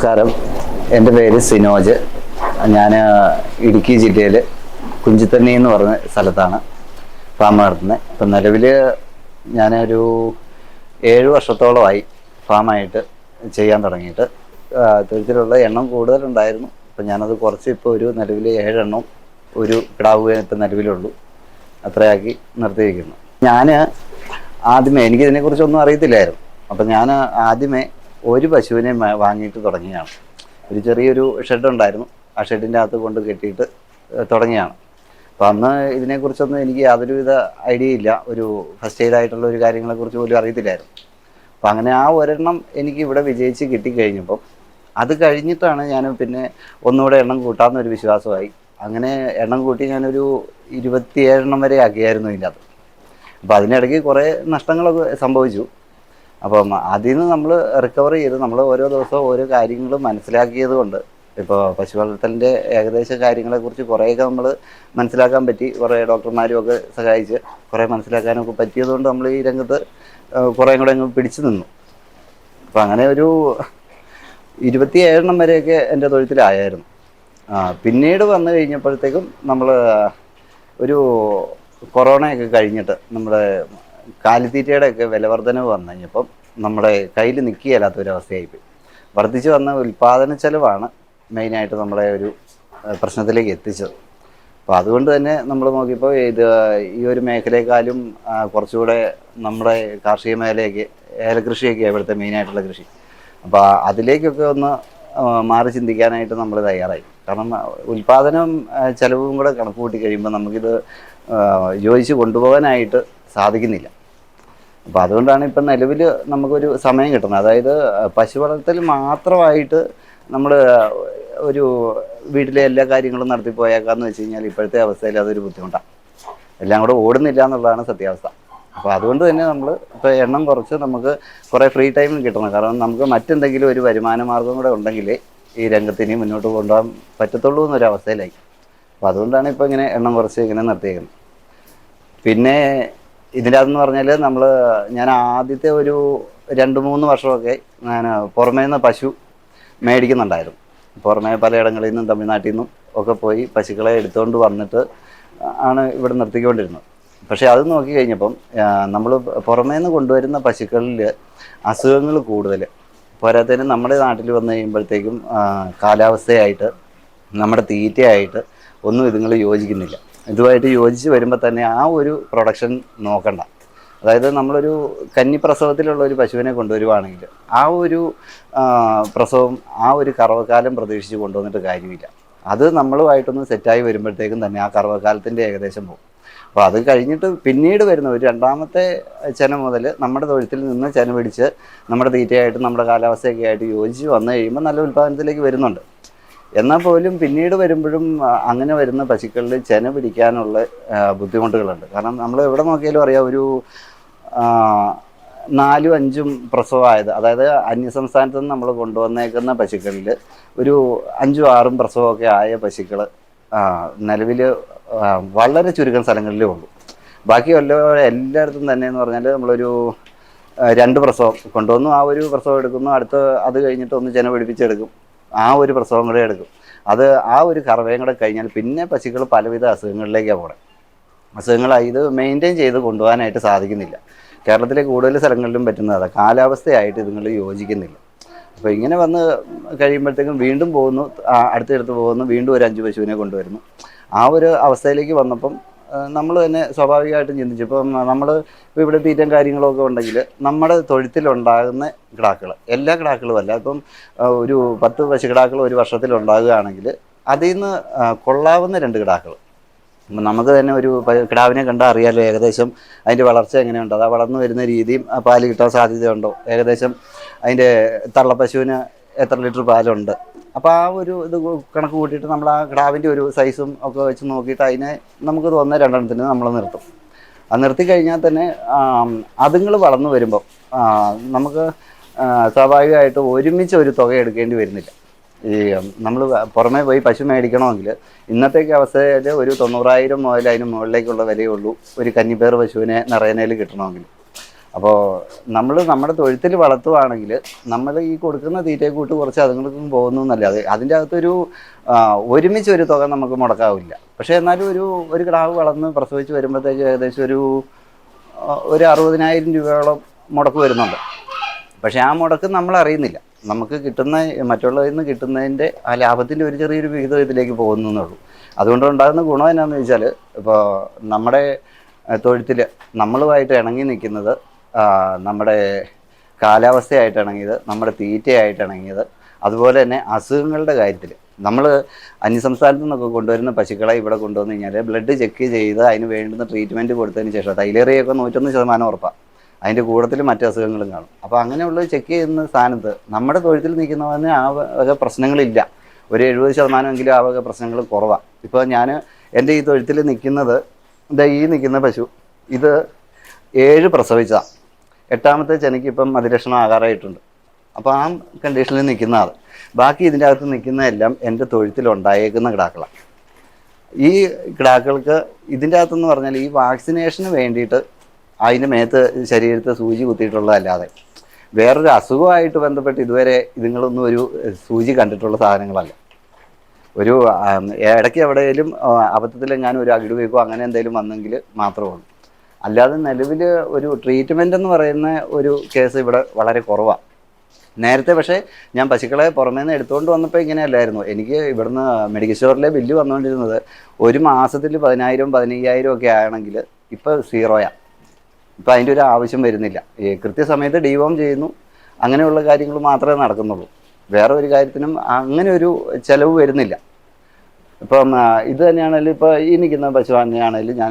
നമസ്കാരം. എന്റെ പേര് സിനോജ്. ഞാൻ ഇടുക്കി ജില്ലയിൽ കുഞ്ചിത്തണ്ണി എന്ന് പറഞ്ഞ സ്ഥലത്താണ് ഫാം നടത്തുന്നത് ഇപ്പം നിലവിൽ ഞാനൊരു ഏഴ് വർഷത്തോളമായി ഫാമായിട്ട് ചെയ്യാൻ തുടങ്ങിയിട്ട് ആ, തൊഴുത്തിലുള്ള എണ്ണം കൂടുതലുണ്ടായിരുന്നു. അപ്പം ഞാനത് കുറച്ച് ഇപ്പോൾ ഒരു നിലവിൽ ഏഴെണ്ണം ഒരു കിടാവുക ഇപ്പം നിലവിലുള്ളൂ. അത്രയാക്കി നിർത്തിയിരിക്കുന്നു. ഞാൻ ആദ്യമേ എനിക്കിതിനെക്കുറിച്ചൊന്നും അറിയത്തില്ലായിരുന്നു. അപ്പം ഞാൻ ആദ്യമേ ഒരു പശുവിനെ വാങ്ങിയിട്ട് തുടങ്ങിയാണ് ഒരു ചെറിയൊരു ഷെഡ് ഉണ്ടായിരുന്നു. ആ ഷെഡിന്റെ അകത്ത് കൊണ്ട് കെട്ടിയിട്ട് തുടങ്ങിയാണ് അപ്പം അന്ന് ഇതിനെക്കുറിച്ചൊന്നും എനിക്ക് യാതൊരുവിധ ഐഡിയ ഇല്ല. ഒരു ഫസ്റ്റ് എയ്ഡ് ആയിട്ടുള്ള ഒരു കാര്യങ്ങളെക്കുറിച്ച് പോലും അറിയത്തില്ലായിരുന്നു. അപ്പം അങ്ങനെ ആ ഒരെണ്ണം എനിക്ക് ഇവിടെ വിജയിച്ച് കിട്ടിക്കഴിഞ്ഞപ്പം അത് കഴിഞ്ഞിട്ടാണ് ഞാൻ പിന്നെ ഒന്നുകൂടെ എണ്ണം കൂട്ടാമെന്നൊരു വിശ്വാസമായി. അങ്ങനെ എണ്ണം കൂട്ടി ഞാനൊരു ഇരുപത്തിയേഴെണ്ണം വരെ ആക്കിയായിരുന്നു ഇതിന്റെ അത് അപ്പോൾ അതിനിടയ്ക്ക് കുറേ നഷ്ടങ്ങളൊക്കെ സംഭവിച്ചു. അപ്പം അതിൽ നിന്ന് നമ്മൾ റിക്കവർ ചെയ്ത് നമ്മൾ ഓരോ ദിവസവും ഓരോ കാര്യങ്ങളും മനസ്സിലാക്കിയത് കൊണ്ട് ഇപ്പോൾ പശു വളർത്തലിന്റെ ഏകദേശ കാര്യങ്ങളെക്കുറിച്ച് കുറേയൊക്കെ നമ്മൾ മനസ്സിലാക്കാൻ പറ്റി. കുറേ ഡോക്ടർമാരും ഒക്കെ സഹായിച്ച് കുറേ മനസ്സിലാക്കാനൊക്കെ പറ്റിയതുകൊണ്ട് നമ്മൾ ഈ രംഗത്ത് കുറേ കൂടെ അങ്ങ് പിടിച്ചു നിന്നു. അപ്പം അങ്ങനെ ഒരു ഇരുപത്തി ഏഴെണ്ണം വരെയൊക്കെ എന്റെ തൊഴിലായിരുന്നു ആ, പിന്നീട് വന്നു കഴിഞ്ഞപ്പോഴത്തേക്കും നമ്മൾ ഒരു കൊറോണയൊക്കെ കഴിഞ്ഞിട്ട് നമ്മുടെ കാലിത്തീറ്റയുടെ ഒക്കെ വിലവർധനവ് വന്നു കഴിഞ്ഞപ്പം നമ്മുടെ കയ്യിൽ നിൽക്കുകയില്ലാത്ത ഒരു അവസ്ഥയായിപ്പോയി വർദ്ധിച്ചു വന്ന ഉൽപ്പാദന ചെലവാണ് മെയിനായിട്ട് നമ്മളെ ഒരു പ്രശ്നത്തിലേക്ക് എത്തിച്ചത്. അപ്പോൾ അതുകൊണ്ട് തന്നെ നമ്മൾ നോക്കിയപ്പോൾ ഇത് ഈ ഒരു മേഖലയെക്കാളും കുറച്ചുകൂടെ നമ്മുടെ കാർഷിക മേഖലയൊക്കെ ഏലകൃഷിയൊക്കെ ഇവിടുത്തെ മെയിനായിട്ടുള്ള കൃഷി. അപ്പോൾ അതിലേക്കൊക്കെ ഒന്ന് മാറി ചിന്തിക്കാനായിട്ട് നമ്മൾ തയ്യാറായി. കാരണം ഉൽപാദനം ചെലവും കൂടെ കണക്ക് കൂട്ടി കഴിയുമ്പോൾ നമുക്കിത് യോജിച്ച് കൊണ്ടുപോകാനായിട്ട് സാധിക്കുന്നില്ല. അപ്പോൾ അതുകൊണ്ടാണ് ഇപ്പം നിലവിൽ നമുക്കൊരു സമയം കിട്ടുന്നത്. അതായത് പശു വളർത്തൽ മാത്രമായിട്ട് നമ്മൾ ഒരു വീട്ടിലെ എല്ലാ കാര്യങ്ങളും നടത്തി പോയേക്കാന്ന് വെച്ച് കഴിഞ്ഞാൽ ഇപ്പോഴത്തെ അവസ്ഥയിൽ അതൊരു ബുദ്ധിമുട്ടാണ് എല്ലാം കൂടെ ഓടുന്നില്ല എന്നുള്ളതാണ് സത്യാവസ്ഥ. അപ്പോൾ അതുകൊണ്ട് തന്നെ നമ്മൾ ഇപ്പോൾ എണ്ണം കുറച്ച് നമുക്ക് കുറേ ഫ്രീ ടൈം കിട്ടണം. കാരണം നമുക്ക് മറ്റെന്തെങ്കിലും ഒരു വരുമാന മാർഗം കൂടെ ഉണ്ടെങ്കിൽ ഈ രംഗത്തിനി മുന്നോട്ട് കൊണ്ടുപോകാൻ പറ്റത്തുള്ളൂ എന്നൊരു അവസ്ഥയിലായി. അപ്പോൾ അതുകൊണ്ടാണ് ഇപ്പോൾ ഇങ്ങനെ എണ്ണം കുറച്ച് ഇങ്ങനെ നിർത്തിയേക്കുന്നത്. പിന്നെ ഇതിന്റെ അതെന്ന് പറഞ്ഞാൽ നമ്മൾ ഞാൻ ആദ്യത്തെ ഒരു രണ്ട് മൂന്ന് വർഷമൊക്കെ ഞാൻ പുറമേ നിന്ന് പശു മേടിക്കുന്നുണ്ടായിരുന്നു. പുറമേ പലയിടങ്ങളിൽ നിന്നും തമിഴ്നാട്ടിൽ നിന്നും ഒക്കെ പോയി പശുക്കളെ എടുത്തുകൊണ്ട് വന്നിട്ട് ആണ് ഇവിടെ നിർത്തിക്കൊണ്ടിരുന്നത്. പക്ഷേ അത് നോക്കി കഴിഞ്ഞപ്പം നമ്മൾ പുറമേ നിന്ന് കൊണ്ടുവരുന്ന പശുക്കളിൽ അസുഖങ്ങൾ കൂടുതൽ പോരാത്തതിന് നമ്മുടെ നാട്ടിൽ വന്നു കഴിയുമ്പോഴത്തേക്കും കാലാവസ്ഥയായിട്ട് നമ്മുടെ തീറ്റയായിട്ട് ഒന്നും ഇതുങ്ങൾ യോജിക്കുന്നില്ല. ഇതുമായിട്ട് യോജിച്ച് വരുമ്പോൾ തന്നെ ആ ഒരു പ്രൊഡക്ഷൻ നോക്കണ്ട. അതായത് നമ്മളൊരു കന്നി പ്രസവത്തിലുള്ള ഒരു പശുവിനെ കൊണ്ടുവരുവാണെങ്കിൽ ആ ഒരു പ്രസവം ആ ഒരു കറവക്കാലം പ്രതീക്ഷിച്ച് കൊണ്ടുവന്നിട്ട് കാര്യമില്ല. അത് നമ്മളുമായിട്ടൊന്ന് സെറ്റായി വരുമ്പോഴത്തേക്കും തന്നെ ആ കറവക്കാലത്തിന്റെ ഏകദേശം പോകും. അപ്പോൾ അത് കഴിഞ്ഞിട്ട് പിന്നീട് വരുന്ന ഒരു രണ്ടാമത്തെ ചെന മുതൽ നമ്മുടെ തൊഴുത്തിൽ നിന്ന് ചെന പിടിച്ച് നമ്മുടെ തീറ്റയായിട്ടും നമ്മുടെ കാലാവസ്ഥയൊക്കെ ആയിട്ട് യോജിച്ച് വന്നു കഴിയുമ്പോൾ നല്ല ഉൽപ്പാദനത്തിലേക്ക് വരുന്നുണ്ട്. എന്നാൽ പോലും പിന്നീട് വരുമ്പോഴും അങ്ങനെ വരുന്ന പശുക്കളിൽ ചെന പിടിക്കാനുള്ള ബുദ്ധിമുട്ടുകളുണ്ട്. കാരണം നമ്മൾ എവിടെ നോക്കിയാലും അറിയാം ഒരു നാലും അഞ്ചും പ്രസവമായത് അതായത് അന്യസംസ്ഥാനത്ത് നിന്ന് നമ്മൾ കൊണ്ടുവന്നേക്കുന്ന പശുക്കളിൽ ഒരു അഞ്ചും ആറും പ്രസവമൊക്കെ ആയ പശുക്കൾ നിലവിൽ വളരെ ചുരുക്കം സ്ഥലങ്ങളിലേ ഉള്ളൂ. ബാക്കി എല്ലാ എല്ലായിടത്തും തന്നെ എന്ന് പറഞ്ഞാൽ നമ്മളൊരു രണ്ട് പ്രസവം കൊണ്ടുവന്നു ആ ഒരു പ്രസവം എടുക്കുന്നു അടുത്ത അത് കഴിഞ്ഞിട്ട് ഒന്ന് ചെന പിടിപ്പിച്ചെടുക്കും. ആ ഒരു പ്രസവം കൂടെ എടുക്കും. അത് ആ ഒരു കറവയും കൂടെ കഴിഞ്ഞാൽ പിന്നെ പശുക്കൾ പലവിധ അസുഖങ്ങളിലേക്കാണ് പോകണം അസുഖങ്ങളായി ഇത് മെയിന്റെയിൻ ചെയ്ത് കൊണ്ടുപോകാനായിട്ട് സാധിക്കുന്നില്ല. കേരളത്തിലെ കൂടുതൽ സ്ഥലങ്ങളിലും പറ്റുന്നത് അതാണ് കാലാവസ്ഥയായിട്ട് ഇതുങ്ങൾ യോജിക്കുന്നില്ല. അപ്പോൾ ഇങ്ങനെ വന്ന് കഴിയുമ്പോഴത്തേക്കും വീണ്ടും പോകുന്നു അടുത്തടുത്ത് പോകുന്നു വീണ്ടും ഒരു അഞ്ച് പശുവിനെ കൊണ്ടുവരുന്നു. ആ ഒരു അവസ്ഥയിലേക്ക് വന്നപ്പം നമ്മൾ തന്നെ സ്വാഭാവികമായിട്ടും ചിന്തിച്ചു. ഇപ്പം നമ്മൾ ഇപ്പോൾ ഇവിടെ തീറ്റം കാര്യങ്ങളൊക്കെ ഉണ്ടെങ്കിൽ നമ്മുടെ തൊഴുത്തിലുണ്ടാകുന്ന കിടാക്കൾ എല്ലാ കിടാക്കളും അല്ല ഇപ്പം ഒരു പത്ത് പശു കിടാക്കൾ ഒരു വർഷത്തിൽ ഉണ്ടാകുകയാണെങ്കിൽ അതിൽ നിന്ന് കൊള്ളാവുന്ന രണ്ട് കിടാക്കൾ നമുക്ക് തന്നെ ഒരു കിടാവിനെ കണ്ടാൽ അറിയാമല്ലോ ഏകദേശം അതിന്റെ വളർച്ച എങ്ങനെയുണ്ട് അത് വളർന്നു വരുന്ന രീതിയും പാൽ കിട്ടാൻ സാധ്യതയുണ്ടോ? ഏകദേശം അതിന്റെ തള്ളപ്പശുവിന് എത്ര ലിറ്റർ പാലുണ്ട്. അപ്പോൾ ആ ഒരു ഇത് കണക്ക് കൂട്ടിയിട്ട് നമ്മൾ ആ കിടാവിന്റെ ഒരു സൈസും ഒക്കെ വെച്ച് നോക്കിയിട്ട് അതിനെ നമുക്ക് തോന്നുന്ന രണ്ടെണ്ണത്തിന് നമ്മൾ നിർത്തും. അത് നിർത്തി കഴിഞ്ഞാൽ തന്നെ അതുങ്ങൾ വളർന്നു വരുമ്പോൾ നമുക്ക് സ്വാഭാവികമായിട്ട് ഒരുമിച്ച് ഒരു തുക എടുക്കേണ്ടി വരുന്നില്ല. ഈ നമ്മൾ പുറമേ പോയി പശു മേടിക്കണമെങ്കിൽ ഇന്നത്തേക്ക് അവസ്ഥയിൽ ഒരു തൊണ്ണൂറായിരം മുതൽ അതിന് മുകളിലേക്കുള്ള വിലയുള്ളൂ ഒരു കന്നിപ്പേർ പശുവിനെ നിറയനയിൽ കിട്ടണമെങ്കിൽ. അപ്പോൾ നമ്മൾ നമ്മുടെ തൊഴുത്തിൽ വളർത്തുവാണെങ്കിൽ നമ്മൾ ഈ കൊടുക്കുന്ന തീറ്റയെ കൂട്ട് കുറച്ച് അതുങ്ങൾക്കും പോകുന്നു എന്നല്ല. അത് അതിന്റെ അകത്തൊരു ഒരുമിച്ച് ഒരു തുക നമുക്ക് മുടക്കാവില്ല. പക്ഷേ എന്നാലും ഒരു ഒരു കിടാവ് വളർന്ന് പ്രസവിച്ച് വരുമ്പോഴത്തേക്ക് ഏകദേശം ഒരു ഒരു അറുപതിനായിരം രൂപയോളം മുടക്ക് വരുന്നുണ്ട്. പക്ഷേ ആ മുടക്ക് നമ്മൾ അറിയുന്നില്ല. നമുക്ക് കിട്ടുന്ന മറ്റുള്ളവരിൽ നിന്ന് കിട്ടുന്നതിന്റെ ആ ലാഭത്തിന്റെ ഒരു ചെറിയൊരു വിഹിതം ഇതിലേക്ക് പോകുന്നു എന്നുള്ളൂ. അതുകൊണ്ട് ഉണ്ടാകുന്ന ഗുണം എന്നാന്ന് വെച്ചാൽ ഇപ്പോൾ നമ്മുടെ തൊഴുത്തിൽ നമ്മളുമായിട്ട് ഇണങ്ങി നിൽക്കുന്നത് നമ്മുടെ കാലാവസ്ഥയായിട്ടിണങ്ങിയത് നമ്മുടെ തീറ്റയായിട്ടിണങ്ങിയത് അതുപോലെ തന്നെ അസുഖങ്ങളുടെ കാര്യത്തിൽ നമ്മൾ അന്യസംസ്ഥാനത്തു നിന്നൊക്കെ കൊണ്ടുവരുന്ന പശുക്കളെ ഇവിടെ കൊണ്ടുവന്നു കഴിഞ്ഞാൽ ബ്ലഡ് ചെക്ക് ചെയ്ത് അതിന് വേണ്ടുന്ന ട്രീറ്റ്മെന്റ് കൊടുത്തതിന് ശേഷം തൈലേറിയൊക്കെ നൂറ്റൊന്ന് ശതമാനം ഉറപ്പാണ് അതിന്റെ കൂട്ടത്തിൽ മറ്റു അസുഖങ്ങളും കാണും. അപ്പോൾ അങ്ങനെയുള്ളത് ചെക്ക് ചെയ്യുന്ന സ്ഥാനത്ത് നമ്മുടെ തൊഴുത്തിൽ നിൽക്കുന്നവന് ആ വക പ്രശ്നങ്ങളില്ല. ഒരു എഴുപത് ശതമാനമെങ്കിലും ആ വക പ്രശ്നങ്ങൾ കുറവാണ് ഇപ്പോൾ ഞാൻ എന്റെ ഈ തൊഴുത്തിൽ നിൽക്കുന്നത് ഈ നിൽക്കുന്ന പശു ഇത് ഏഴ് പ്രസവിച്ചതാണ് എട്ടാമത്തെ ചെനയ്ക്ക് ഇപ്പം അതിരക്ഷണം ആകാറായിട്ടുണ്ട്. അപ്പോൾ ആ കണ്ടീഷനിൽ നിൽക്കുന്ന ആൾ ബാക്കി ഇതിന്റെ അകത്ത് നിൽക്കുന്നതെല്ലാം എന്റെ തൊഴുത്തിൽ ഉണ്ടായേക്കുന്ന കിടാക്കളാണ്. ഈ കിടാക്കൾക്ക് ഇതിന്റെ അകത്തെന്ന് പറഞ്ഞാൽ ഈ വാക്സിനേഷന് വേണ്ടിയിട്ട് അതിന്റെ മേത്ത് ശരീരത്തെ സൂചി കുത്തിയിട്ടുള്ളതല്ലാതെ വേറൊരു അസുഖമായിട്ട് ബന്ധപ്പെട്ട് ഇതുവരെ ഇതുങ്ങളൊന്നും ഒരു സൂചി കണ്ടിട്ടുള്ള സാധനങ്ങളല്ല. ഒരു ഇടയ്ക്ക് എവിടെയെങ്കിലും അബദ്ധത്തിലെങ്ങാനും ഒരു അകിട് വെക്കോ അങ്ങനെ എന്തെങ്കിലും വന്നെങ്കിൽ മാത്രമേ ഉള്ളൂ. അല്ലാതെ നിലവിൽ ഒരു ട്രീറ്റ്മെന്റ് എന്ന് പറയുന്ന ഒരു കേസ് ഇവിടെ വളരെ കുറവാണ് നേരത്തെ പക്ഷേ ഞാൻ പശുക്കളെ പുറമേ നിന്ന് എടുത്തുകൊണ്ട് വന്നപ്പോൾ ഇങ്ങനെയല്ലായിരുന്നു. എനിക്ക് ഇവിടുന്ന് മെഡിക്കൽ സ്റ്റോറിലെ ബില്ല് വന്നുകൊണ്ടിരുന്നത് ഒരു മാസത്തിൽ പതിനായിരം പതിനയ്യായിരം ഒക്കെ ആണെങ്കിൽ ഇപ്പോൾ സീറോയാണ് ഇപ്പം അതിന്റെ ഒരു ആവശ്യം വരുന്നില്ല. കൃത്യസമയത്ത് ഡിവോം ചെയ്യുന്നു. അങ്ങനെയുള്ള കാര്യങ്ങൾ മാത്രമേ നടക്കുന്നുള്ളൂ. വേറെ ഒരു കാര്യത്തിനും അങ്ങനെ ഒരു ചിലവ് വരുന്നില്ല. ഇപ്പം ഇത് തന്നെയാണെങ്കിലും ഇപ്പോൾ ഈ നിൽക്കുന്ന പശു തന്നെയാണെങ്കിലും ആ,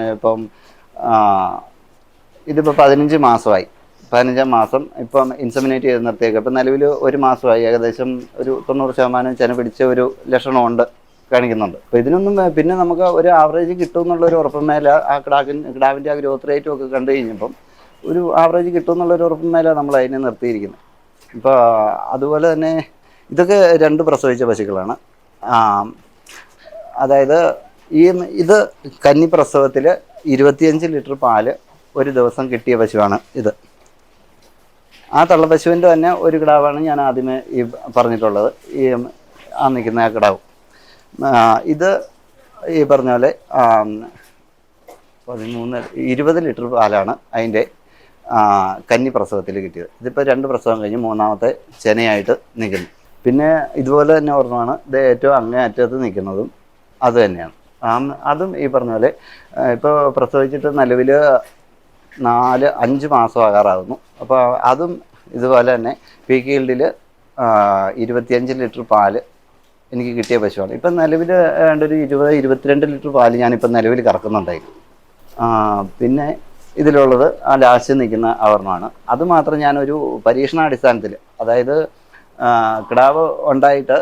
ഇതിപ്പോൾ പതിനഞ്ച് മാസമായി. പതിനഞ്ചാം മാസം ഇപ്പം ഇൻസമിനേറ്റ് ചെയ്ത് നിർത്തിയേക്ക് ഇപ്പം നിലവിൽ ഒരു മാസമായി. ഏകദേശം ഒരു തൊണ്ണൂറ് ശതമാനം ചെന പിടിച്ച ഒരു ലക്ഷണമുണ്ട് കാണിക്കുന്നുണ്ട്. അപ്പോൾ ഇതിനൊന്നും പിന്നെ നമുക്ക് ഒരു ആവറേജ് കിട്ടും എന്നുള്ളൊരു ഉറപ്പ് മേലെ ആ കിടാക്കിൻ കിടാവിന്റെ ആ ഗ്രോത്ത് റേറ്റും ഒക്കെ കണ്ടു കഴിഞ്ഞപ്പം ഒരു ആവറേജ് കിട്ടും എന്നുള്ളൊരു ഉറപ്പ് മേലെ നമ്മൾ അതിനെ നിർത്തിയിരിക്കുന്നത്. ഇപ്പോൾ അതുപോലെ തന്നെ ഇതൊക്കെ രണ്ട് പ്രസവിച്ച പശുക്കളാണ്. അതായത് ഈ ഇത് കന്നി പ്രസവത്തിൽ ഇരുപത്തിയഞ്ച് ലിറ്റർ പാൽ ഒരു ദിവസം കിട്ടിയ പശുവാണ് ഇത്. ആ തള്ളപ്പശുവിന്റെ തന്നെ ഒരു കിടാവാണ് ഞാൻ ആദ്യമേ ഈ പറഞ്ഞിട്ടുള്ളത്. ഈ ആ നിൽക്കുന്ന ആ കിടാവ്. ഇത് ഈ പറഞ്ഞ പോലെ പതിമൂന്ന് ഇരുപത് ലിറ്റർ പാലാണ് അതിന്റെ കന്നി പ്രസവത്തിൽ കിട്ടിയത്. ഇതിപ്പോൾ രണ്ട് പ്രസവം കഴിഞ്ഞ് മൂന്നാമത്തെ ചെനയായിട്ട് നിൽക്കുന്നു. പിന്നെ ഇതുപോലെ തന്നെ ഓർമ്മമാണ് ഇത് ഏറ്റവും അങ്ങേ അറ്റത്ത് നിൽക്കുന്നതും അത് തന്നെയാണ്. അതും ഈ പറഞ്ഞ പോലെ ഇപ്പോൾ പ്രസവിച്ചിട്ട് നിലവിൽ നാല് അഞ്ച് മാസം ആകാറാകുന്നു അപ്പോൾ അതും ഇതുപോലെ തന്നെ പി കീൽഡിൽ ഇരുപത്തിയഞ്ച് ലിറ്റർ പാൽ എനിക്ക് കിട്ടിയ പശുവാണ്. ഇപ്പം നിലവിൽ ഒരു ഇരുപത് ഇരുപത്തിരണ്ട് ലിറ്റർ പാൽ ഞാനിപ്പം നിലവിൽ കറക്കുന്നുണ്ടായി ആ, പിന്നെ ഇതിലുള്ളത് ആ ലാസ്റ്റ് നിൽക്കുന്ന ആവരണമാണ് അതുമാത്രം ഞാനൊരു പരീക്ഷണാടിസ്ഥാനത്തിൽ അതായത് കിടാവ് ഉണ്ടായിട്ട്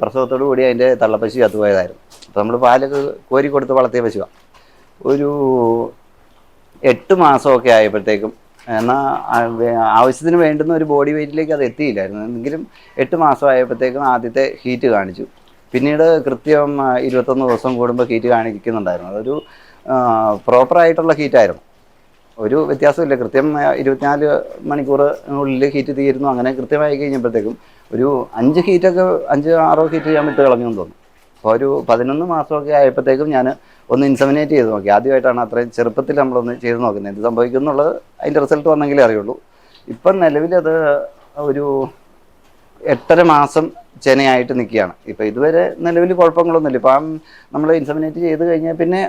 പ്രസവത്തോടു കൂടി അതിന്റെ തള്ളപ്പശു ചത്തുപോയതായിരുന്നു അപ്പോൾ നമ്മൾ പാലൊക്കെ കോരി കൊടുത്ത് വളർത്തിയ പശുവാണ് ഒരു എട്ട് മാസമൊക്കെ ആയപ്പോഴത്തേക്കും എന്നാൽ ആവശ്യത്തിന് വേണ്ടുന്ന ഒരു ബോഡി വെയിറ്റിലേക്ക് അത് എത്തിയില്ലായിരുന്നു. എങ്കിലും എട്ട് മാസം ആയപ്പോഴത്തേക്കും ആദ്യത്തെ ഹീറ്റ് കാണിച്ചു. പിന്നീട് കൃത്യം ഇരുപത്തൊന്ന് ദിവസം കൂടുമ്പോൾ ഹീറ്റ് കാണിക്കുന്നുണ്ടായിരുന്നു. അതൊരു പ്രോപ്പറായിട്ടുള്ള ഹീറ്റായിരുന്നു ഒരു വ്യത്യാസമില്ല. കൃത്യം ഇരുപത്തിനാല് മണിക്കൂറിനുള്ളിൽ ഹീറ്റ് തീരുന്നു. അങ്ങനെ കൃത്യമായി കഴിഞ്ഞപ്പോഴത്തേക്കും ഒരു അഞ്ച് ഹീറ്റൊക്കെ അഞ്ച് ആറോ ഹീറ്റ് ഞാൻ വിട്ട് കളഞ്ഞു തോന്നുന്നു. അപ്പോൾ ഒരു പതിനൊന്ന് മാസമൊക്കെ ആയപ്പോഴത്തേക്കും ഞാൻ ഒന്ന് ഇൻസമിനേറ്റ് ചെയ്ത് നോക്കി. ആദ്യമായിട്ടാണ് അത്രയും ചെറുപ്പത്തിൽ നമ്മളൊന്ന് ചെയ്ത് നോക്കുന്നത്. എന്ത് സംഭവിക്കും എന്നുള്ളത് അതിന്റെ റിസൾട്ട് വന്നെങ്കിലേ അറിയുള്ളൂ. ഇപ്പം നിലവിലത് ഒരു എട്ടര മാസം ചെനയായിട്ട് നിൽക്കുകയാണ്. ഇപ്പം ഇതുവരെ നിലവിൽ കുഴപ്പങ്ങളൊന്നുമില്ല. ഇപ്പം നമ്മൾ ഇൻസമിനേറ്റ് ചെയ്ത് കഴിഞ്ഞാൽ പിന്നെ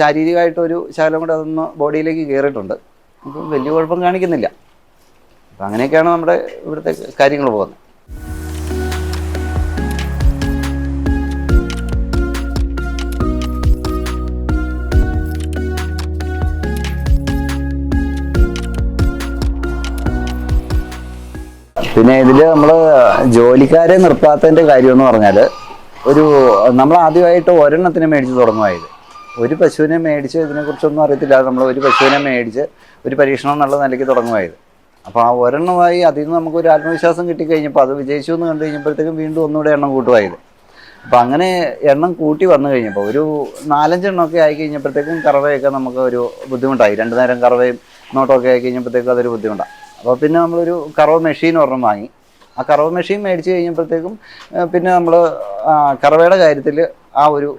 ശാരീരികമായിട്ടൊരു ശകലം കൂടെ അതൊന്ന് ബോഡിയിലേക്ക് കയറിയിട്ടുണ്ട്. അപ്പം വലിയ കുഴപ്പം കാണിക്കുന്നില്ല. അപ്പം അങ്ങനെയൊക്കെയാണ് നമ്മുടെ ഇവിടുത്തെ കാര്യങ്ങൾ പോകുന്നത്. പിന്നെ ഇതിൽ നമ്മൾ ജോലിക്കാരെ നിർത്താത്തതിന്റെ കാര്യം എന്ന് പറഞ്ഞാൽ ഒരു നമ്മൾ ആദ്യമായിട്ട് ഒരെണ്ണത്തിന് മേടിച്ച് തുടങ്ങുമായത് ഒരു പശുവിനെ മേടിച്ച് ഇതിനെക്കുറിച്ചൊന്നും അറിയത്തില്ല. നമ്മൾ ഒരു പശുവിനെ മേടിച്ച് ഒരു പരീക്ഷണം എന്നുള്ള നിലയ്ക്ക് തുടങ്ങുമായത് അപ്പോൾ ആ ഒരെണ്ണമായി അതിൽ നിന്ന് നമുക്കൊരു ആത്മവിശ്വാസം കിട്ടിക്കഴിഞ്ഞപ്പോൾ അത് വിജയിച്ചു എന്ന് കണ്ടു കഴിഞ്ഞപ്പോഴത്തേക്കും വീണ്ടും ഒന്നുകൂടെ എണ്ണം കൂട്ടുമായത് അപ്പോൾ അങ്ങനെ എണ്ണം കൂട്ടി വന്നു കഴിഞ്ഞപ്പോൾ ഒരു നാലഞ്ചെണ്ണമൊക്കെ ആയി കഴിഞ്ഞപ്പോഴത്തേക്കും കറവയൊക്കെ നമുക്ക് ഒരു ബുദ്ധിമുട്ടായി. രണ്ടു നേരം കറവയും നോട്ടമൊക്കെ ആയി കഴിഞ്ഞപ്പോഴത്തേക്കും അതൊരു ബുദ്ധിമുട്ടാണ് അപ്പോൾ പിന്നെ നമ്മളൊരു കറവ് മെഷീൻ ഒരെണ്ണം വാങ്ങി. ആ കറവ് മെഷീൻ മേടിച്ച് കഴിഞ്ഞപ്പോഴത്തേക്കും പിന്നെ നമ്മൾ കറവയുടെ കാര്യത്തിൽ ആ ഒരു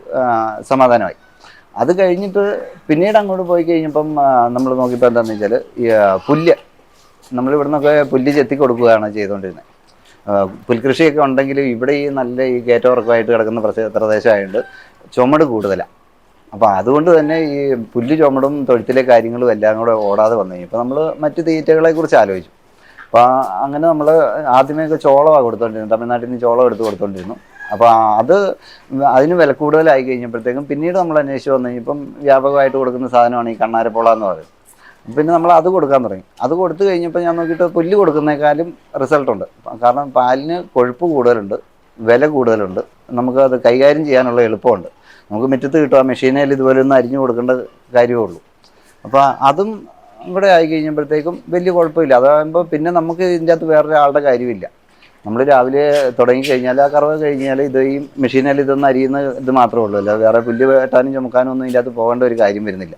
സമാധാനമായി. അത് കഴിഞ്ഞിട്ട് പിന്നീട് അങ്ങോട്ട് പോയി കഴിഞ്ഞപ്പം നമ്മൾ നോക്കിയപ്പോൾ എന്താണെന്ന് വെച്ചാൽ പുല്ല്. നമ്മൾ ഇവിടുന്നൊക്കെ പുല്ല് ചെത്തി കൊടുക്കുകയാണ് ചെയ്തുകൊണ്ടിരുന്നത് പുൽകൃഷിയൊക്കെ ഉണ്ടെങ്കിലും ഇവിടെ ഈ നല്ല ഈ കയറ്റവർക്കമായിട്ട് കിടക്കുന്ന പ്രദേശ പ്രദേശമായതുകൊണ്ട് ചുമട് കൂടുതലാണ് അപ്പോൾ അതുകൊണ്ട് തന്നെ ഈ പുല്ല് ചുമടും തൊഴുത്തിലെ കാര്യങ്ങളും എല്ലാം കൂടെ ഓടാതെ വന്നു കഴിഞ്ഞു. ഇപ്പൊ നമ്മൾ മറ്റു തീറ്റകളെ കുറിച്ച് ആലോചിച്ചു. അപ്പോൾ അങ്ങനെ നമ്മൾ ആദ്യമേയൊക്കെ ചോളമാണ് കൊടുത്തോണ്ടിരുന്നത്. തമിഴ്നാട്ടിൽ നിന്ന് ചോളം എടുത്ത് കൊടുത്തോണ്ടിരുന്നു. അപ്പോൾ അത് അതിന് വില കൂടുതലായി കഴിഞ്ഞപ്പോഴത്തേക്കും പിന്നീട് നമ്മൾ അന്വേഷിച്ച് വന്നു കഴിഞ്ഞപ്പം വ്യാപകമായിട്ട് കൊടുക്കുന്ന സാധനമാണ് ഈ കണ്ണാരപ്പോള എന്ന് പറയുന്നത്. പിന്നെ നമ്മൾ അത് കൊടുക്കാൻ തുടങ്ങി. അത് കൊടുത്തു കഴിഞ്ഞപ്പോൾ ഞാൻ നോക്കിയിട്ട് പുല്ല് കൊടുക്കുന്നേക്കാളും റിസൾട്ടുണ്ട് കാരണം പാലിന് കൊഴുപ്പ് കൂടുതലുണ്ട് വില കൂടുതലുണ്ട്. നമുക്ക് അത് കൈകാര്യം ചെയ്യാനുള്ള എളുപ്പമുണ്ട്. നമുക്ക് മുറ്റത്ത് കിട്ടും. ആ മെഷീനിൽ ഇതുപോലെ ഒന്ന് അരിഞ്ഞു കൊടുക്കേണ്ട കാര്യമേ ഉള്ളൂ അപ്പോൾ അതും ഇവിടെ ആയി കഴിഞ്ഞപ്പോഴത്തേക്കും വലിയ കുഴപ്പമില്ല. അതാകുമ്പോൾ പിന്നെ നമുക്ക് ഇതിന്റെ അകത്ത് വേറൊരാളുടെ കാര്യമില്ല. നമ്മൾ രാവിലെ തുടങ്ങി കഴിഞ്ഞാൽ ആ കറവ് കഴിഞ്ഞാൽ ഇത് ഈ മെഷീനിൽ ഇതൊന്നും അരിയുന്ന ഇത് മാത്രമേ ഉള്ളൂ. അല്ലാതെ വേറെ പുല്ല് വെട്ടാനും ചുമക്കാനും ഒന്നും ഇതിന്റെ അകത്ത് പോകേണ്ട ഒരു കാര്യം വരുന്നില്ല.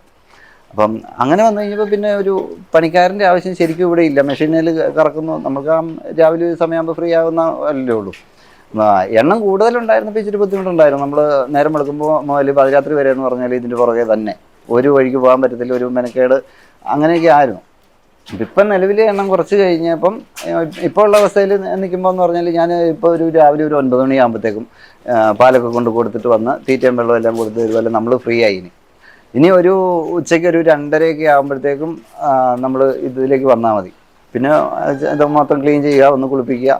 അപ്പം അങ്ങനെ വന്നു കഴിഞ്ഞപ്പോൾ പിന്നെ ഒരു പണിക്കാരന്റെ ആവശ്യം ശരിക്കും ഇവിടെ ഇല്ല. മെഷീനിൽ കറക്കുന്നു. നമുക്ക് ആ രാവിലെ സമയമാകുമ്പോൾ ഫ്രീ ആകുന്ന അല്ലേ ഉള്ളൂ. എണ്ണം കൂടുതലുണ്ടായിരുന്നപ്പോൾ ഇച്ചിരി ബുദ്ധിമുട്ടുണ്ടായിരുന്നു. നമ്മൾ നേരം വെളുക്കുമ്പോൾ മുതൽ പാതിരാത്രി വരെ എന്ന് പറഞ്ഞാൽ ഇതിന്റെ പുറകെ തന്നെ. ഒരു വഴിക്ക് പോകാൻ പറ്റത്തില്ല ഒരു മെനക്കേട് അങ്ങനെയൊക്കെ ആയിരുന്നു. ഇപ്പം നിലവിൽ എണ്ണം കുറച്ച് കഴിഞ്ഞപ്പം ഇപ്പോൾ ഉള്ള അവസ്ഥയിൽ നിൽക്കുമ്പോൾ എന്ന് പറഞ്ഞാൽ ഞാൻ ഇപ്പോൾ ഒരു രാവിലെ ഒരു ഒൻപത് മണിയാകുമ്പോഴത്തേക്കും പാലൊക്കെ കൊണ്ട് കൊടുത്തിട്ട് വന്ന് തീറ്റയും വെള്ളം എല്ലാം കൊടുത്ത് ഇതുപോലെ നമ്മൾ ഫ്രീ ആയി ഇനി. ഇനി ഒരു ഉച്ചയ്ക്ക് ഒരു രണ്ടരയൊക്കെ ആകുമ്പോഴത്തേക്കും നമ്മൾ ഇതിലേക്ക് വന്നാൽ മതി. പിന്നെ ഇത് മൊത്തം ക്ലീൻ ചെയ്യുക ഒന്ന് കുളിപ്പിക്കുക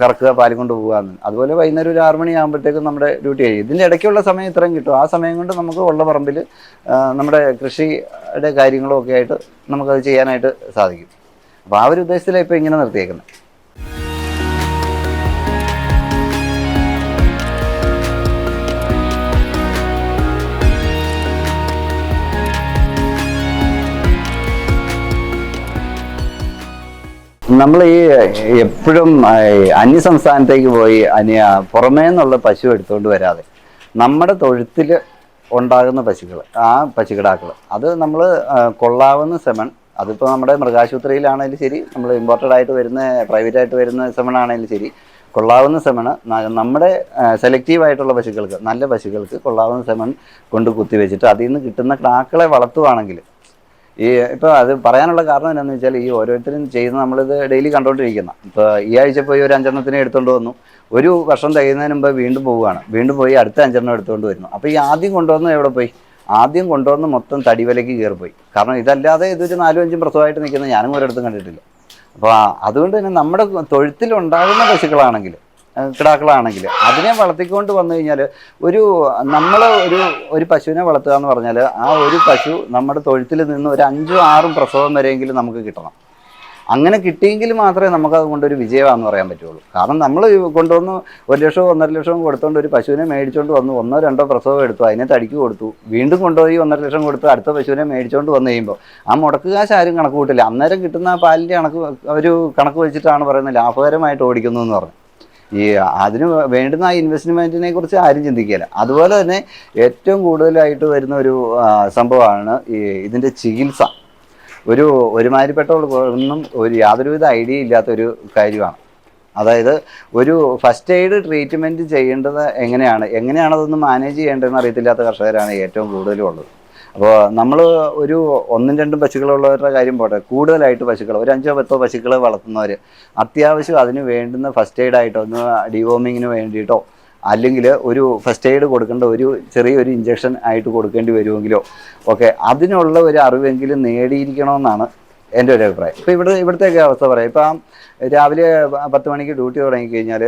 കറക്കുക പാലും കൊണ്ട് പോകുക എന്ന്. അതുപോലെ വൈകുന്നേരം ഒരു ആറ് മണി ആകുമ്പോഴത്തേക്കും നമ്മുടെ ഡ്യൂട്ടി കഴിയും ഇതിന്റെ ഇടയ്ക്കുള്ള സമയം ഇത്രയും കിട്ടും. ആ സമയം കൊണ്ട് നമുക്ക് ഉള്ള പറമ്പിൽ നമ്മുടെ കൃഷിയുടെ കാര്യങ്ങളൊക്കെ ആയിട്ട് നമുക്കത് ചെയ്യാനായിട്ട് സാധിക്കും. അപ്പോൾ ആ ഒരു ഉദ്ദേശത്തിലാണ് ഇപ്പോൾ ഇങ്ങനെ നിർത്തിയേക്കുന്നത് നമ്മൾ ഈ എപ്പോഴും അന്യ സംസ്ഥാനത്തേക്ക് പോയി അന്യ പുറമേ നിന്നുള്ള പശു എടുത്തുകൊണ്ട് വരാതെ നമ്മുടെ തൊഴുത്തിൽ ഉണ്ടാകുന്ന പശുക്കൾ ആ പശുക്കിടാക്കൾ അത് നമ്മൾ കൊള്ളാവുന്ന സെമൺ അതിപ്പോൾ നമ്മുടെ മൃഗാശുപത്രിയിലാണെങ്കിലും ശരി നമ്മൾ ഇമ്പോർട്ടഡ് ആയിട്ട് വരുന്ന പ്രൈവറ്റ് ആയിട്ട് വരുന്ന സെമൺ ആണെങ്കിലും ശരി കൊള്ളാവുന്ന സെമണ് നമ്മുടെ സെലക്റ്റീവ് ആയിട്ടുള്ള പശുക്കൾക്ക് നല്ല പശുക്കൾക്ക് കൊള്ളാവുന്ന സെമൺ കൊണ്ട് കുത്തിവെച്ചിട്ട് അതിൽ നിന്ന് കിട്ടുന്ന ക്രാക്കളെ വളർത്തുവാണെങ്കിൽ ഈ ഇപ്പോൾ അത് പറയാനുള്ള കാരണം എന്താണെന്ന് വെച്ചാൽ ഈ ഓരോരുത്തരും ചെയ്യുന്ന നമ്മളിത് ഡെയിലി കണ്ടുകൊണ്ടിരിക്കുന്ന ഇപ്പോൾ ഈ ആഴ്ച പോയി ഒരു അഞ്ചെണ്ണത്തിനെ എടുത്തുകൊണ്ട് വന്നു. ഒരു വർഷം തികയുന്നതിന് മുമ്പ് വീണ്ടും പോവുകയാണ്. വീണ്ടും പോയി അടുത്ത അഞ്ചെണ്ണം എടുത്തുകൊണ്ട് വരുന്നു. അപ്പോൾ ഈ ആദ്യം കൊണ്ടുവന്ന് എവിടെ പോയി? ആദ്യം കൊണ്ടുവന്ന് മൊത്തം തടിവലയ്ക്ക് കയറിപ്പോയി കാരണം ഇതല്ലാതെ ഇതൊരു നാലും അഞ്ചും പ്രസവമായിട്ട് നിൽക്കുന്ന ഞാനും ഒരിടത്തും കണ്ടിട്ടില്ല. അപ്പോൾ അതുകൊണ്ട് തന്നെ നമ്മുടെ തൊഴുത്തിലുണ്ടാകുന്ന പശുക്കളാണെങ്കിൽ കിടാക്കളാണെങ്കിൽ അതിനെ വളർത്തിക്കൊണ്ട് വന്നു കഴിഞ്ഞാൽ ഒരു നമ്മൾ ഒരു ഒരു പശുവിനെ വളർത്തുക എന്ന് പറഞ്ഞാൽ ആ ഒരു പശു നമ്മുടെ തൊഴുത്തിൽ നിന്ന് ഒരു അഞ്ചും ആറും പ്രസവം വരെയെങ്കിലും നമുക്ക് കിട്ടണം. അങ്ങനെ കിട്ടിയെങ്കിൽ മാത്രമേ നമുക്ക് അതുകൊണ്ട് ഒരു വിജയമാണെന്ന് പറയാൻ പറ്റുള്ളൂ. കാരണം നമ്മൾ കൊണ്ടുവന്ന് ഒരു ലക്ഷമോ ഒന്നര ലക്ഷമോ കൊടുത്തുകൊണ്ട് ഒരു പശുവിനെ മേടിച്ചുകൊണ്ട് വന്നു ഒന്നോ രണ്ടോ പ്രസവം എടുത്തു അതിനെ തടിക്ക് കൊടുത്തു വീണ്ടും കൊണ്ടുപോയി ഒന്നര ലക്ഷം കൊടുത്തു അടുത്ത പശുവിനെ മേടിച്ചുകൊണ്ട് വന്നു കഴിയുമ്പോൾ ആ മുടക്ക് കാശ് ആരും കണക്ക് കൂട്ടില്ല. അന്നേരം കിട്ടുന്ന പാലിന്റെ കണക്ക് ഒരു കണക്ക് വെച്ചിട്ടാണ് പറയുന്നത് ലാഭകരമായിട്ട് ഓടിക്കുന്നു എന്ന് പറഞ്ഞു. ഈ അതിന് വേണ്ടുന്ന ഇൻവെസ്റ്റ്മെന്റിനെ കുറിച്ച് ആരും ചിന്തിക്കില്ല അതുപോലെ തന്നെ ഏറ്റവും കൂടുതലായിട്ട് വരുന്ന ഒരു സംഭവമാണ് ഈ ഇതിന്റെ ചികിത്സ. ഒരു ഒരുമാതിരിപ്പെട്ടവർക്കൊന്നും ഒരു യാതൊരുവിധ ഐഡിയ ഇല്ലാത്ത ഒരു കാര്യമാണ്. അതായത് ഒരു ഫസ്റ്റ് എയ്ഡ് ട്രീറ്റ്മെന്റ് ചെയ്യേണ്ടത് എങ്ങനെയാണ്? എങ്ങനെയാണ് അതൊന്ന് മാനേജ് ചെയ്യേണ്ടതെന്ന് അറിയത്തില്ലാത്ത കർഷകരാണ് ഏറ്റവും കൂടുതലും ഉള്ളത് അപ്പോൾ നമ്മൾ ഒരു ഒന്നും രണ്ടും പശുക്കളുള്ളവരുടെ കാര്യം പോട്ടെ. കൂടുതലായിട്ട് പശുക്കൾ ഒരു അഞ്ചോ പത്തോ പശുക്കൾ വളർത്തുന്നവർ അത്യാവശ്യം അതിന് വേണ്ടുന്ന ഫസ്റ്റ് എയ്ഡ് ആയിട്ടോ ഒന്ന് ഡിവോമിങ്ങിന് വേണ്ടിയിട്ടോ അല്ലെങ്കിൽ ഒരു ഫസ്റ്റ് എയ്ഡ് കൊടുക്കേണ്ട ഒരു ചെറിയൊരു ഇഞ്ചക്ഷൻ ആയിട്ട് കൊടുക്കേണ്ടി വരുമെങ്കിലോ ഒക്കെ അതിനുള്ള ഒരു അറിവെങ്കിലും നേടിയിരിക്കണമെന്നാണ് എന്റെ ഒരു അഭിപ്രായം. ഇപ്പോൾ ഇവിടെ ഇവിടുത്തെയൊക്കെ അവസ്ഥ പറയാം. ഇപ്പം രാവിലെ പത്ത് മണിക്ക് ഡ്യൂട്ടി തുടങ്ങി കഴിഞ്ഞാൽ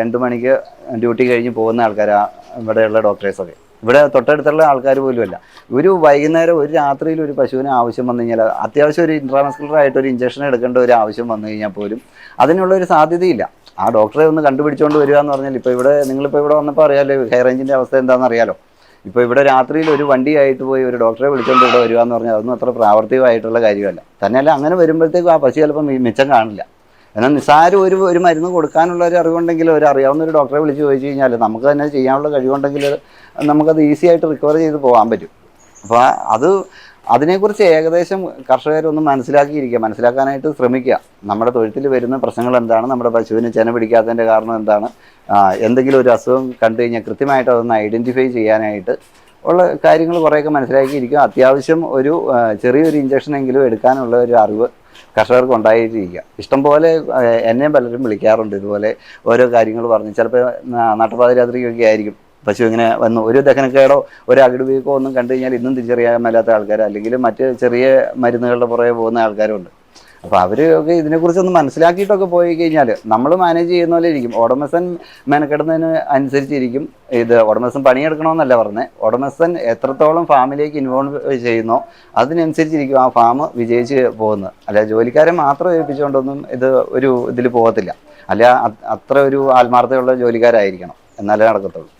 രണ്ട് മണിക്ക് ഡ്യൂട്ടി കഴിഞ്ഞ് പോകുന്ന ആൾക്കാരാണ് ഇവിടെയുള്ള ഡോക്ടേഴ്സൊക്കെ ഇവിടെ തൊട്ടടുത്തുള്ള ആൾക്കാർ പോലും അല്ല. ഒരു വൈകുന്നേരം ഒരു രാത്രിയിൽ ഒരു പശുവിന് ആവശ്യം വന്നു കഴിഞ്ഞാൽ അത്യാവശ്യം ഒരു ഇൻട്രാമസ്കുലർ ആയിട്ട് ഒരു ഇഞ്ചക്ഷൻ എടുക്കേണ്ട ഒരു ആവശ്യം വന്നു കഴിഞ്ഞാൽ പോലും അതിനുള്ള ഒരു സാധ്യതയില്ല. ആ ഡോക്ടറെ ഒന്ന് കണ്ടുപിടിച്ചുകൊണ്ട് വരിക എന്ന് പറഞ്ഞാൽ ഇപ്പോൾ ഇവിടെ നിങ്ങളിപ്പോൾ ഇവിടെ വന്നപ്പോൾ അറിയാമല്ലോ ഹെയർ റേഞ്ചിന്റെ അവസ്ഥ എന്താണെന്ന് അറിയാലോ. ഇപ്പോൾ ഇവിടെ രാത്രിയിൽ ഒരു വണ്ടിയായിട്ട് പോയി ഒരു ഡോക്ടറെ വിളിച്ചുകൊണ്ട് ഇവിടെ വരിക എന്ന് പറഞ്ഞാൽ അതൊന്നും അത്ര പ്രാവർത്തികമായിട്ടുള്ള കാര്യമല്ല. തന്നെയല്ല അങ്ങനെ വരുമ്പോഴത്തേക്കും ആ പശു ചിലപ്പോൾ മി- മിച്ചം കാണില്ല. എന്നാൽ നിസ്സാരം ഒരു ഒരു മരുന്ന് കൊടുക്കാനുള്ള ഒരു അറിവുണ്ടെങ്കിൽ ഒരു അറിയാവുന്ന ഒരു ഡോക്ടറെ വിളിച്ച് ചോദിച്ചു കഴിഞ്ഞാൽ നമുക്ക് തന്നെ ചെയ്യാനുള്ള കഴിവുണ്ടെങ്കിൽ നമുക്കത് ഈസി ആയിട്ട് റിക്കവർ ചെയ്ത് പോകാൻ പറ്റും. അപ്പോൾ അത് അതിനെക്കുറിച്ച് ഏകദേശം കർഷകരൊന്ന് മനസ്സിലാക്കിയിരിക്കുക മനസ്സിലാക്കാനായിട്ട് ശ്രമിക്കുക. നമ്മുടെ തൊഴുത്തിൽ വരുന്ന പ്രശ്നങ്ങൾ എന്താണ് നമ്മുടെ പശുവിന് ചെന പിടിക്കാത്തതിന്റെ കാരണം എന്താണ് എന്തെങ്കിലും ഒരു അസുഖം കണ്ടു കഴിഞ്ഞാൽ കൃത്യമായിട്ട് അതൊന്ന് ഐഡന്റിഫൈ ചെയ്യാനായിട്ട് ഉള്ള കാര്യങ്ങൾ കുറേയൊക്കെ മനസ്സിലാക്കിയിരിക്കുക. അത്യാവശ്യം ഒരു ചെറിയൊരു ഇഞ്ചക്ഷനെങ്കിലും എടുക്കാനുള്ള ഒരു അറിവ് കർഷകർക്ക് ഉണ്ടായിരിക്കുക ഇഷ്ടംപോലെ എന്നെയും എന്നെ പലരും വിളിക്കാറുണ്ട് ഇതുപോലെ ഓരോ കാര്യങ്ങൾ പറഞ്ഞ്. ചിലപ്പോൾ നട്ടപ്പാതിരാത്രിയൊക്കെ ആയിരിക്കും. പശു ഇങ്ങനെ വന്നു ഒരു ദഹനക്കേടോ ഒരു അകിട് വീക്കോ ഒന്നും കണ്ടു കഴിഞ്ഞാൽ ഇന്നും തിരിച്ചറിയാൻ മേലാത്ത ആൾക്കാർ അല്ലെങ്കിൽ മറ്റ് ചെറിയ മരുന്നുകളുടെ പുറകെ പോകുന്ന ആൾക്കാരുണ്ട്. അപ്പോൾ അവരൊക്കെ ഇതിനെക്കുറിച്ചൊന്ന് മനസ്സിലാക്കിയിട്ടൊക്കെ പോയി കഴിഞ്ഞാൽ നമ്മൾ മാനേജ് ചെയ്യുന്ന പോലെ ഇരിക്കും. ഉടമസ്ഥൻ മെനക്കെടുന്നതിന് അനുസരിച്ചിരിക്കും. ഇത് ഉടമസ്ഥൻ പണിയെടുക്കണമെന്നല്ല പറഞ്ഞത് ഉടമസ്ഥൻ എത്രത്തോളം ഫാമിലേക്ക് ഇൻവോൾവ് ചെയ്യുന്നോ അതിനനുസരിച്ചിരിക്കും ആ ഫാം വിജയിച്ച് പോകുന്നത്. അല്ല ജോലിക്കാരെ മാത്രം ഏൽപ്പിച്ചുകൊണ്ടൊന്നും ഇത് ഒരു ഇതിൽ പോകത്തില്ല. അല്ല അത്ര ഒരു ആത്മാർത്ഥതയുള്ള ജോലിക്കാരായിരിക്കണം. എന്നാലേ നടക്കത്തുള്ളൂ.